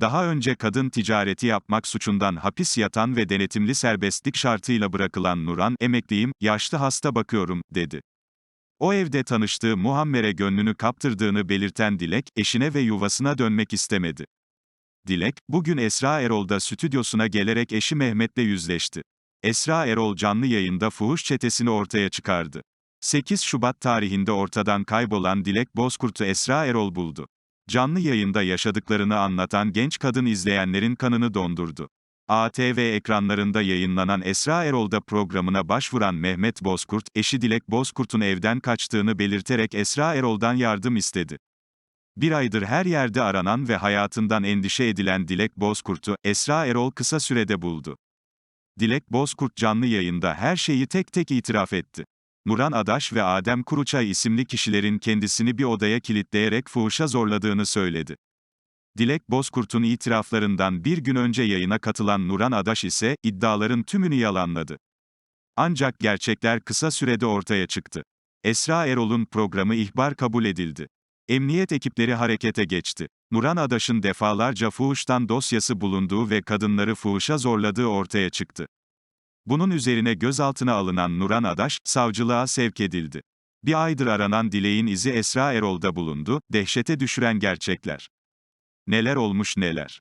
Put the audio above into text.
Daha önce kadın ticareti yapmak suçundan hapis yatan ve denetimli serbestlik şartıyla bırakılan Nuran, emekliyim, yaşlı hasta bakıyorum, dedi. O evde tanıştığı Muammer'e gönlünü kaptırdığını belirten Dilek, eşine ve yuvasına dönmek istemedi. Dilek, bugün Esra Erol'da stüdyosuna gelerek eşi Mehmet'le yüzleşti. Esra Erol canlı yayında fuhuş çetesini ortaya çıkardı. 8 Şubat tarihinde ortadan kaybolan Dilek Bozkurt'u Esra Erol buldu. Canlı yayında yaşadıklarını anlatan genç kadın izleyenlerin kanını dondurdu. ATV ekranlarında yayınlanan Esra Erol'da programına başvuran Mehmet Bozkurt, eşi Dilek Bozkurt'un evden kaçtığını belirterek Esra Erol'dan yardım istedi. Bir aydır her yerde aranan ve hayatından endişe edilen Dilek Bozkurt'u, Esra Erol kısa sürede buldu. Dilek Bozkurt canlı yayında her şeyi tek tek itiraf etti. Nuran Adaş ve Adem Kuruçay isimli kişilerin kendisini bir odaya kilitleyerek fuhuşa zorladığını söyledi. Dilek Bozkurt'un itiraflarından bir gün önce yayına katılan Nuran Adaş ise, iddiaların tümünü yalanladı. Ancak gerçekler kısa sürede ortaya çıktı. Esra Erol'un programı ihbar kabul edildi. Emniyet ekipleri harekete geçti. Nuran Adaş'ın defalarca fuhuştan dosyası bulunduğu ve kadınları fuhuşa zorladığı ortaya çıktı. Bunun üzerine gözaltına alınan Nuran Adaş, savcılığa sevk edildi. Bir aydır aranan Dilek'in izi Esra Erol'da bulundu, dehşete düşüren gerçekler. Neler olmuş neler.